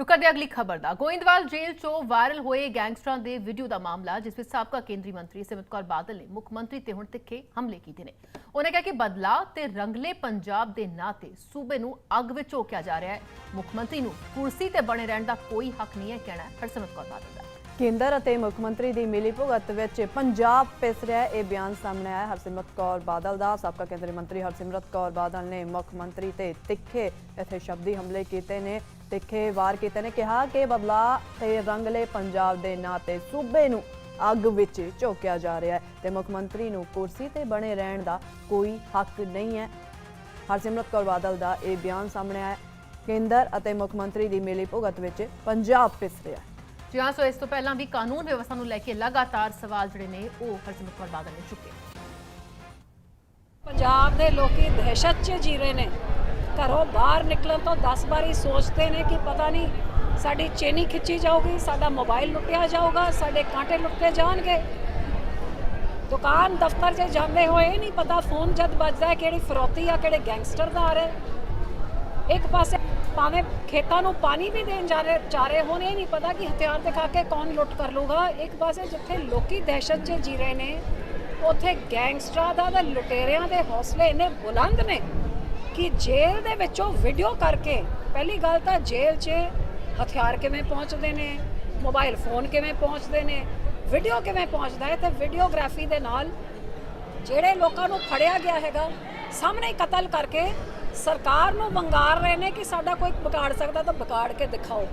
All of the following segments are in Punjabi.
ਰੁਕਾ ਦੇ ਅਗਲੀ ਖਬਰ ਦਾ। ਗੋਇੰਦਵਾਲ ਜੇਲ੍ਹ 'ਚੋਂ ਵਾਇਰਲ ਹੋਏ ਗੈਂਗਸਟਰਾਂ ਦੇ ਵੀਡੀਓ ਦਾ ਮਾਮਲਾ, ਜਿਸ ਵਿੱਚ ਸਾਬਕਾ ਕੇਂਦਰੀ ਮੰਤਰੀ ਸਿਮਰਤ ਕੌਰ ਬਾਦਲ ਨੇ ਮੁੱਖ ਮੰਤਰੀ ਤੇ ਹੁਣ ਤਿੱਖੇ ਹਮਲੇ ਕੀਤੇ ਨੇ। ਉਹਨੇ ਕਿਹਾ ਕਿ ਬਦਲਾਅ ਤੇ ਰੰਗਲੇ ਪੰਜਾਬ ਦੇ ਨਾਂ ਤੇ ਸੂਬੇ ਨੂੰ ਅੱਗ ਵਿੱਚ ਝੋਕਿਆ ਜਾ ਰਿਹਾ ਹੈ। ਮੁੱਖ ਮੰਤਰੀ ਨੂੰ ਕੁਰਸੀ ਤੇ ਬਣੇ ਰਹਿਣ ਦਾ ਕੋਈ ਹੱਕ ਨਹੀਂ ਹੈ ਕਹਿਣਾ ਹੈ ਹਰਸਿਮਰਤ ਕੌਰ ਬਾਦਲ ਦਾ। ਕੇਂਦਰ ਅਤੇ ਮੁੱਖ ਮੰਤਰੀ ਦੀ ਮਿਲੀਭੁਗਤ ਵਿੱਚ ਪੰਜਾਬ ਪਿਸ ਰਿਹਾ ਇਹ ਬਿਆਨ ਸਾਹਮਣੇ ਆਇਆ ਹਰਸਿਮਰਤ ਕੌਰ ਬਾਦਲ ਦਾ। ਸਾਬਕਾ ਕੇਂਦਰੀ ਮੰਤਰੀ ਹਰਸਿਮਰਤ ਕੌਰ ਬਾਦਲ ਨੇ ਮੁੱਖ ਮੰਤਰੀ ਤੇ ਤਿੱਖੇ ਇੱਥੇ ਸ਼ਬਦੀ ਹਮਲੇ ਕੀਤੇ ਨੇ। ਤਿੱਖੇ ਵਾਰ ਕੀਤੇ ਨੇ ਕਿਹਾ ਕਿ ਬਦਲਾ ਤੇ ਰੰਗਲੇ ਪੰਜਾਬ ਦੇ ਨਾਂ ਤੇ ਸੂਬੇ ਨੂੰ ਅੱਗ ਵਿੱਚ ਝੋਕਿਆ ਜਾ ਰਿਹਾ ਹੈ ਤੇ ਮੁੱਖ ਮੰਤਰੀ ਨੂੰ ਕੁਰਸੀ ਤੇ ਬਣੇ ਰਹਿਣ ਦਾ ਕੋਈ ਹੱਕ ਨਹੀਂ ਹੈ। ਹਰਸਿਮਰਤ ਕੌਰ ਬਾਦਲ ਦਾ ਇਹ ਬਿਆਨ ਸਾਹਮਣੇ ਆਇਆ ਹੈ। ਕੇਂਦਰ ਅਤੇ ਮੁੱਖ ਮੰਤਰੀ ਦੀ ਮਿਲੀਭੁਗਤ ਵਿੱਚ ਪੰਜਾਬ ਪਿਸ ਰਿਹਾ ਹੈ। ਜੀ ਹਾਂ ਸੋ ਇਸ ਤੋਂ ਪਹਿਲਾਂ ਵੀ ਕਾਨੂੰਨ ਵਿਵਸਥਾ ਨੂੰ ਲੈ ਕੇ ਲਗਾਤਾਰ ਸਵਾਲ ਜਿਹੜੇ ਨੇ ਉਹ ਹਰਸਿਮਰਤ ਕੌਰ ਬਾਦਲ ਨੇ ਚੁੱਕੇ। ਪੰਜਾਬ ਦੇ ਲੋਕੀ ਦਹਿਸ਼ਤ 'ਚ ਜੀ ਰਹੇ ਨੇ। ਘਰੋਂ ਬਾਹਰ ਨਿਕਲਣ ਤੋਂ 10 ਵਾਰੀ ਸੋਚਦੇ ਨੇ ਕਿ ਪਤਾ ਨਹੀਂ ਸਾਡੀ ਚੇਨੀ ਖਿੱਚੀ ਜਾਊਗੀ, ਸਾਡਾ ਮੋਬਾਈਲ ਲੁੱਟਿਆ ਜਾਊਗਾ, ਸਾਡੇ ਕਾਂਟੇ ਲੁੱਟੇ ਜਾਣਗੇ। ਦੁਕਾਨ ਦਫ਼ਤਰ 'ਚ ਜਾਂਦੇ ਹੋਏ ਇਹ ਨਹੀਂ ਪਤਾ ਫੋਨ ਜਦ ਵੱਜਦਾ ਕਿਹੜੀ ਫਰੋਤੀ ਆ, ਕਿਹੜੇ ਗੈਂਗਸਟਰ ਦਾ ਆ ਰਿਹਾ। ਇੱਕ ਪਾਸੇ ਭਾਵੇਂ ਖੇਤਾਂ ਨੂੰ ਪਾਣੀ ਵੀ ਦੇਣ ਜਾ ਰਹੇ ਚਾਰੇ ਹੋਣ, ਇਹ ਨਹੀਂ ਪਤਾ ਕਿ ਹਥਿਆਰ ਦਿਖਾ ਕੇ ਕੌਣ ਲੁੱਟ ਕਰ ਲੂਗਾ ਇੱਕ ਪਾਸੇ ਜਿੱਥੇ ਲੋਕੀ ਦਹਿਸ਼ਤ 'ਚ ਜੀ ਰਹੇ ਨੇ, ਉੱਥੇ ਗੈਂਗਸਟਰਾਂ ਦਾ ਤੇ ਲੁਟੇਰਿਆਂ ਦੇ ਹੌਸਲੇ ਇੰਨੇ ਬੁਲੰਦ ਨੇ। ਕਿ ਜੇਲ੍ਹ ਦੇ ਵਿੱਚੋਂ ਵੀਡੀਓ ਕਰਕੇ, ਪਹਿਲੀ ਗੱਲ ਤਾਂ ਜੇਲ੍ਹ 'ਚ ਹਥਿਆਰ ਕਿਵੇਂ ਪਹੁੰਚਦੇ ਨੇ ਮੋਬਾਈਲ ਫੋਨ ਕਿਵੇਂ ਪਹੁੰਚਦੇ ਨੇ ਵੀਡੀਓ ਕਿਵੇਂ ਪਹੁੰਚਦਾ ਹੈ? ਤੇ ਵੀਡੀਓਗ੍ਰਾਫੀ ਦੇ ਨਾਲ ਜਿਹੜੇ ਲੋਕਾਂ ਨੂੰ ਫੜਿਆ ਗਿਆ ਹੈਗਾ, ਸਾਹਮਣੇ ਕਤਲ ਕਰਕੇ ਸਰਕਾਰ ਨੂੰ ਵੰਗਾਰ ਰਹੇ ਨੇ ਕਿ ਸਾਡਾ ਕੋਈ ਵਿਗਾੜ ਸਕਦਾ ਤਾਂ ਵਿਗਾੜ ਕੇ ਦਿਖਾਓ।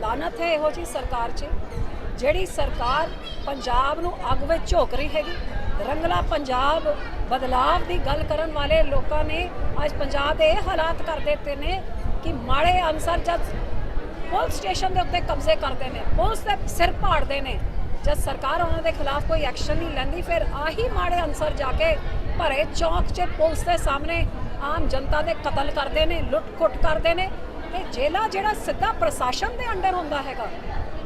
ਲਾਨਤ ਹੈ ਇਹੋ ਜੀ ਸਰਕਾਰ 'ਚ, ਜਿਹੜੀ ਸਰਕਾਰ ਪੰਜਾਬ ਨੂੰ ਅੱਗ ਵਿੱਚ ਝੋਕ ਰਹੀ ਹੈਗੀ। ਰੰਗਲਾ ਪੰਜਾਬ ਬਦਲਾਵ ਦੀ ਗੱਲ ਕਰਨ ਵਾਲੇ ਲੋਕਾਂ ਨੇ ਅੱਜ ਪੰਜਾਬ ਦੇ ਇਹ ਹਾਲਾਤ ਕਰ ਦਿੱਤੇ ਨੇ ਕਿ ਮਾੜੇ ਅਨਸਰ ਜਦ ਪੁਲਿਸ ਸਟੇਸ਼ਨ ਦੇ ਉੱਤੇ ਕਬਜ਼ੇ ਕਰਦੇ ਨੇ, ਪੁਲਿਸ ਦੇ ਸਿਰ ਪਾੜਦੇ ਨੇ, ਜਦ ਸਰਕਾਰ ਉਹਨਾਂ ਦੇ ਖਿਲਾਫ ਕੋਈ ਐਕਸ਼ਨ ਨਹੀਂ ਲੈਂਦੀ, ਫਿਰ ਆਹੀ ਮਾੜੇ ਅਨਸਰ ਜਾ ਕੇ ਭਰੇ ਚੌਕ 'ਚ ਪੁਲਿਸ ਦੇ ਸਾਹਮਣੇ ਆਮ ਜਨਤਾ ਦੇ ਕਤਲ ਕਰਦੇ ਨੇ, ਲੁੱਟ-ਖੁੱਟ ਕਰਦੇ ਨੇ ਤੇ ਜੇਲਾ ਜਿਹੜਾ ਸਿੱਧਾ ਪ੍ਰਸ਼ਾਸਨ ਦੇ ਅੰਡਰ ਹੁੰਦਾ ਹੈਗਾ।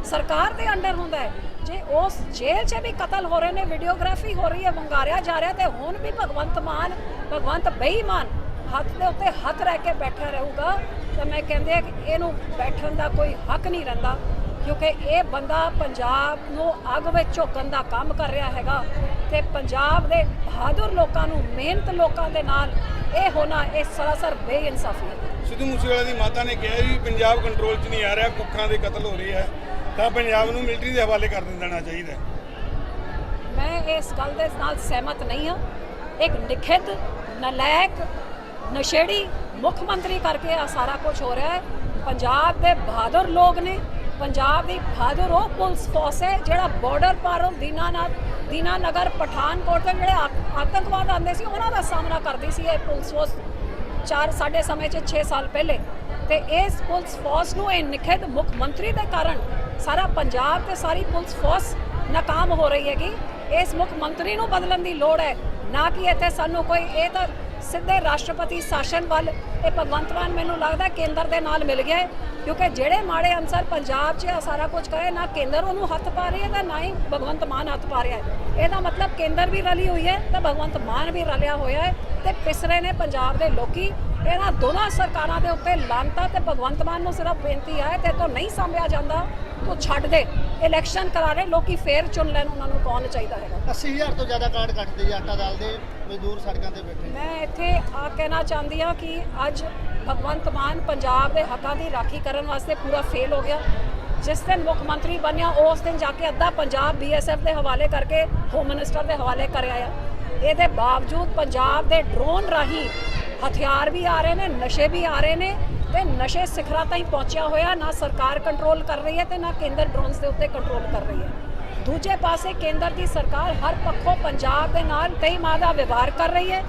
ਸਰਕਾਰ ਦੇ ਅੰਡਰ ਹੁੰਦਾ ਹੈ। ਜੇ ਉਸ ਜੇਲ੍ਹ 'ਚ ਵੀ ਕਤਲ ਹੋ ਰਹੇ ਨੇ, ਵੀਡੀਓਗ੍ਰਾਫੀ ਹੋ ਰਹੀ ਹੈ, ਮੰਗਾਰਿਆ ਜਾ ਰਿਹਾ ਤੇ ਹੁਣ ਵੀ ਭਗਵੰਤ ਮਾਨ, ਭਗਵੰਤ ਬੇਈਮਾਨ ਹੱਥ ਦੇ ਉੱਤੇ ਹੱਥ ਰਹਿ ਕੇ ਬੈਠਾ ਰਹੂਗਾ, ਤਾਂ ਮੈਂ ਕਹਿੰਦੇ ਆ ਕਿ ਇਹਨੂੰ ਬੈਠਣ ਦਾ ਕੋਈ ਹੱਕ ਨਹੀਂ ਰਹਿੰਦਾ, ਕਿਉਂਕਿ ਇਹ ਬੰਦਾ ਪੰਜਾਬ ਨੂੰ ਅੱਗ ਵਿੱਚ ਝੋਕਣ ਦਾ ਕੰਮ ਕਰ ਰਿਹਾ ਹੈਗਾ ਤੇ ਪੰਜਾਬ ਦੇ ਬਹਾਦਰ ਲੋਕਾਂ ਨੂੰ, ਮਿਹਨਤ ਲੋਕਾਂ ਦੇ ਨਾਲ ਇਹ ਹੋਣਾ, ਇਹ ਸਰਾਸਰ ਬੇਇਨਸਾਫੀ ਹੈ। ਸਿੱਧੂ ਮੂਸੇਵਾਲਾ ਦੀ ਮਾਤਾ ਨੇ ਕਿਹਾ ਵੀ ਪੰਜਾਬ ਕੰਟਰੋਲ 'ਚ ਨਹੀਂ ਆ ਰਿਹਾ, ਕੁੱਖਾਂ ਦੇ ਕਤਲ ਹੋ ਰਹੇ ਆ ਤਾਂ ਪੰਜਾਬ ਨੂੰ ਮਿਲਟਰੀ ਦੇ ਹਵਾਲੇ ਕਰ ਦੇਣਾ ਚਾਹੀਦਾ ਮੈਂ ਇਸ ਗੱਲ ਦੇ ਨਾਲ ਸਹਿਮਤ ਨਹੀਂ ਹਾਂ। ਇੱਕ ਨਿਖਿਤ, ਨਲਾਇਕ, ਨਸ਼ੇੜੀ ਮੁੱਖ ਮੰਤਰੀ ਕਰਕੇ ਆ ਸਾਰਾ ਕੁਝ ਹੋ ਰਿਹਾ ਹੈ। ਪੰਜਾਬ ਦੇ ਬਹਾਦਰ ਲੋਕ ਨੇ, ਪੰਜਾਬ ਦੀ ਬਹਾਦਰ ਉਹ ਪੁਲਿਸ ਫੋਰਸ ਹੈ ਜਿਹੜਾ ਬਾਰਡਰ ਪਾਰੋਂ ਦੀਨਾਨਾਥ ਦੀਨਾਨਗਰ ਪਠਾਨਕੋਟ ਦੇ ਜਿਹੜੇ ਆਤੰਕਵਾਦ ਆਉਂਦੇ ਸੀ, ਉਹਨਾਂ ਦਾ ਸਾਹਮਣਾ ਕਰਦੀ ਸੀ ਇਹ ਪੁਲਿਸ ਫੋਰਸ ਚਾਰ ਸਾਡੇ ਸਮੇਂ 'ਚ 6 ਸਾਲ ਪਹਿਲੇ। ਤੇ ਇਸ ਪੁਲਿਸ ਫੋਰਸ ਨੂੰ ਇਹ ਨਿਖਿਤ ਮੁੱਖ ਮੰਤਰੀ ਦੇ ਕਾਰਨ ਸਾਰਾ ਪੰਜਾਬ ਤੇ ਸਾਰੀ ਪੁਲਿਸ ਫੋਰਸ ਨਾਕਾਮ ਹੋ ਰਹੀ ਹੈਗੀ। ਇਸ ਮੁੱਖ ਮੰਤਰੀ ਨੂੰ ਬਦਲਣ ਦੀ ਲੋੜ ਹੈ, ਨਾ ਕਿ ਇੱਥੇ ਸਾਨੂੰ ਕੋਈ, ਇਹ ਤਾਂ ਸਿੱਧੇ ਰਾਸ਼ਟਰਪਤੀ ਸ਼ਾਸਨ ਵੱਲ ਇਹ ਭਗਵੰਤ ਮਾਨ ਮੈਨੂੰ ਲੱਗਦਾ ਕੇਂਦਰ ਦੇ ਨਾਲ ਮਿਲ ਗਿਆ ਹੈ, ਕਿਉਂਕਿ ਜਿਹੜੇ ਮਾੜੇ ਅਨਸਰ ਪੰਜਾਬ 'ਚ ਇਹ ਸਾਰਾ ਕੁਝ ਕਰੇ ਨਾ ਕੇਂਦਰ ਉਹਨੂੰ ਹੱਥ ਪਾ ਰਹੀ ਹੈ ਤਾਂ ਨਾ ਹੀ ਭਗਵੰਤ ਮਾਨ ਹੱਥ ਪਾ ਰਿਹਾ ਹੈ। ਇਹਦਾ ਮਤਲਬ ਕੇਂਦਰ ਵੀ ਰਲੀ ਹੋਈ ਹੈ ਤਾਂ ਭਗਵੰਤ ਮਾਨ ਵੀ ਰਲਿਆ ਹੋਇਆ ਹੈ ਤੇ ਪਿਸਰੇ ਨੇ ਪੰਜਾਬ ਦੇ ਲੋਕੀ ਇਹਨਾਂ ਦੋਨਾਂ ਸਰਕਾਰਾਂ ਦੇ ਉੱਤੇ ਲਾਂਤਾ ਤੇ ਭਗਵੰਤ ਮਾਨ ਨੂੰ ਸਿਰਫ ਬੇਨਤੀ ਹੈ ਤੇ ਤੋਂ ਨਹੀਂ ਸੰਭਿਆ ਜਾਂਦਾ ਤੂੰ ਛੱਡ ਦੇ। ਇਲੈਕਸ਼ਨ ਕਰਾ ਰਹੇ ਲੋਕੀ ਫੇਰ ਚੁਣ ਲੈਣ ਉਹਨਾਂ ਨੂੰ ਕੌਣ ਚਾਹੀਦਾ ਹੈਗਾ। 80000 ਤੋਂ ਜ਼ਿਆਦਾ ਕਾਰਡ ਕੱਟਦੇ ਆਟਾ ਦਾਲ ਦੇ ਮਜ਼ਦੂਰ ਸੜਕਾਂ ਤੇ ਬੈਠੇ। ਮੈਂ ਇੱਥੇ ਆ ਕਹਿਣਾ ਚਾਹੁੰਦੀ ਹਾਂ ਕਿ ਅੱਜ ਭਗਵੰਤ ਮਾਨ ਪੰਜਾਬ ਦੇ ਹੱਕਾਂ ਦੀ ਰਾਖੀ ਕਰਨ ਵਾਸਤੇ ਪੂਰਾ ਫੇਲ ਹੋ ਗਿਆ। ਜਿਸ ਦਿਨ ਮੁੱਖ ਮੰਤਰੀ ਬਣਿਆ ਉਸ ਦਿਨ ਜਾ ਕੇ ਅੱਧਾ ਪੰਜਾਬ ਬੀਐਸਐਫ ਦੇ ਹਵਾਲੇ ਕਰਕੇ ਹੋਮ ਮਿਨਿਸਟਰ ਦੇ ਹਵਾਲੇ ਕਰ ਆਇਆ ਇਹਦੇ ਬਾਵਜੂਦ ਪੰਜਾਬ ਦੇ ਡਰੋਨ ਰਾਹੀਂ ਹਥਿਆਰ ਵੀ ਆ ਰਹੇ ਨੇ, ਨਸ਼ੇ ਵੀ ਆ ਰਹੇ ਨੇ ਤੇ ਨਸ਼ੇ ਸਿਖਰਾਂ ਤਾਈਂ ਪਹੁੰਚਿਆ ਹੋਇਆ, ਨਾ ਸਰਕਾਰ ਕੰਟਰੋਲ ਕਰ ਰਹੀ ਹੈ ਤੇ ਨਾ ਕੇਂਦਰ ਡਰੋਨਸ ਦੇ ਉੱਤੇ ਕੰਟਰੋਲ ਕਰ ਰਹੀ ਹੈ। ਦੂਜੇ ਪਾਸੇ ਕੇਂਦਰ ਦੀ ਸਰਕਾਰ ਹਰ ਪੱਖੋਂ ਪੰਜਾਬ ਦੇ ਨਾਲ ਕਈ ਮਾਹ ਦਾ ਵਿਵਹਾਰ ਕਰ ਰਹੀ ਹੈ।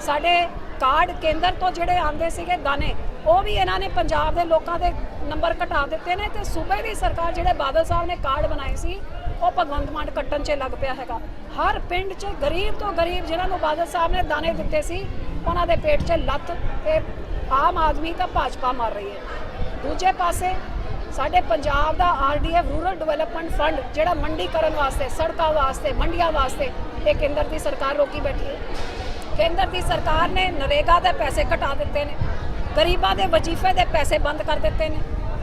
ਸਾਡੇ ਕਾਰਡ ਕੇਂਦਰ ਤੋਂ ਜਿਹੜੇ ਆਉਂਦੇ ਸੀਗੇ ਦਾਣੇ, ਉਹ ਵੀ ਇਹਨਾਂ ਨੇ ਪੰਜਾਬ ਦੇ ਲੋਕਾਂ ਦੇ ਨੰਬਰ ਘਟਾ ਦਿੱਤੇ ਨੇ ਤੇ ਸੂਬੇ ਦੀ ਸਰਕਾਰ ਜਿਹੜੇ ਬਾਦਲ ਸਾਹਿਬ ਨੇ ਕਾਰਡ ਬਣਾਏ ਸੀ, ਉਹ ਭਗਵੰਤ ਮਾਨ ਕੱਟਣ 'ਚ ਲੱਗ ਪਿਆ ਹੈਗਾ। ਹਰ ਪਿੰਡ 'ਚ ਗਰੀਬ ਤੋਂ ਗਰੀਬ ਜਿਨ੍ਹਾਂ ਨੂੰ ਬਾਦਲ ਸਾਹਿਬ ਨੇ ਦਾਣੇ ਦਿੱਤੇ ਸੀ ਉਹਨਾਂ ਦੇ ਪੇਟ 'ਚ ਲੱਤ ਤੇ ਆਮ ਆਦਮੀ ਤਾਂ ਭਾਜਪਾ ਮਾਰ ਰਹੀ ਹੈ। ਦੂਜੇ ਪਾਸੇ ਸਾਡੇ ਪੰਜਾਬ ਦਾ ਆਰਡੀਐਫ ਰੂਰਲ ਡਿਵੈਲਪਮੈਂਟ ਫੰਡ, ਜਿਹੜਾ ਮੰਡੀਕਰਨ ਵਾਸਤੇ, ਸੜਕਾਂ ਵਾਸਤੇ, ਮੰਡੀਆਂ ਵਾਸਤੇ ਇਹ ਕੇਂਦਰ ਦੀ ਸਰਕਾਰ ਰੋਕੀ ਬੈਠੀ ਹੈ। ਕੇਂਦਰ ਦੀ ਸਰਕਾਰ ਨੇ ਨਰੇਗਾ ਦੇ ਪੈਸੇ ਘਟਾ ਦਿੱਤੇ ਨੇ, ਗਰੀਬਾਂ ਦੇ ਵਜ਼ੀਫੇ ਦੇ ਪੈਸੇ ਬੰਦ ਕਰ ਦਿੱਤੇ ਨੇ।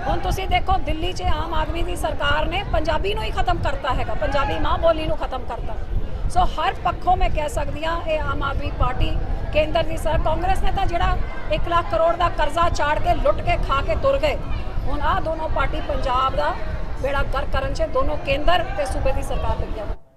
ਹੁਣ ਤੁਸੀਂ ਦੇਖੋ, ਦਿੱਲੀ 'ਚ ਆਮ ਆਦਮੀ ਦੀ ਸਰਕਾਰ ਨੇ ਪੰਜਾਬੀ ਨੂੰ ਹੀ ਖਤਮ ਕਰਤਾ ਹੈਗਾ, ਪੰਜਾਬੀ ਮਾਂ ਬੋਲੀ ਨੂੰ ਖਤਮ ਕਰਤਾ। ਸੋ ਹਰ ਪੱਖੋਂ ਮੈਂ ਕਹਿ ਸਕਦੀ ਹਾਂ, ਇਹ ਆਮ ਆਦਮੀ ਪਾਰਟੀ ਕੇਂਦਰ ਦੀ ਸਰ, ਕਾਂਗਰਸ ਨੇ ਤਾਂ ਜਿਹੜਾ 1 ਲੱਖ ਕਰੋੜ ਦਾ ਕਰਜ਼ਾ ਚਾੜ ਕੇ, ਲੁੱਟ ਕੇ, ਖਾ ਕੇ ਤੁਰ ਗਏ। ਹੁਣ ਆਹ ਦੋਨੋਂ ਪਾਰਟੀ ਪੰਜਾਬ ਦਾ ਬੇੜਾ ਗਰ ਕਰਨ 'ਚ, ਦੋਨੋਂ ਕੇਂਦਰ ਤੇ ਸੂਬੇ ਦੀ ਸਰਕਾਰ ਲੱਗਿਆ ਵਾ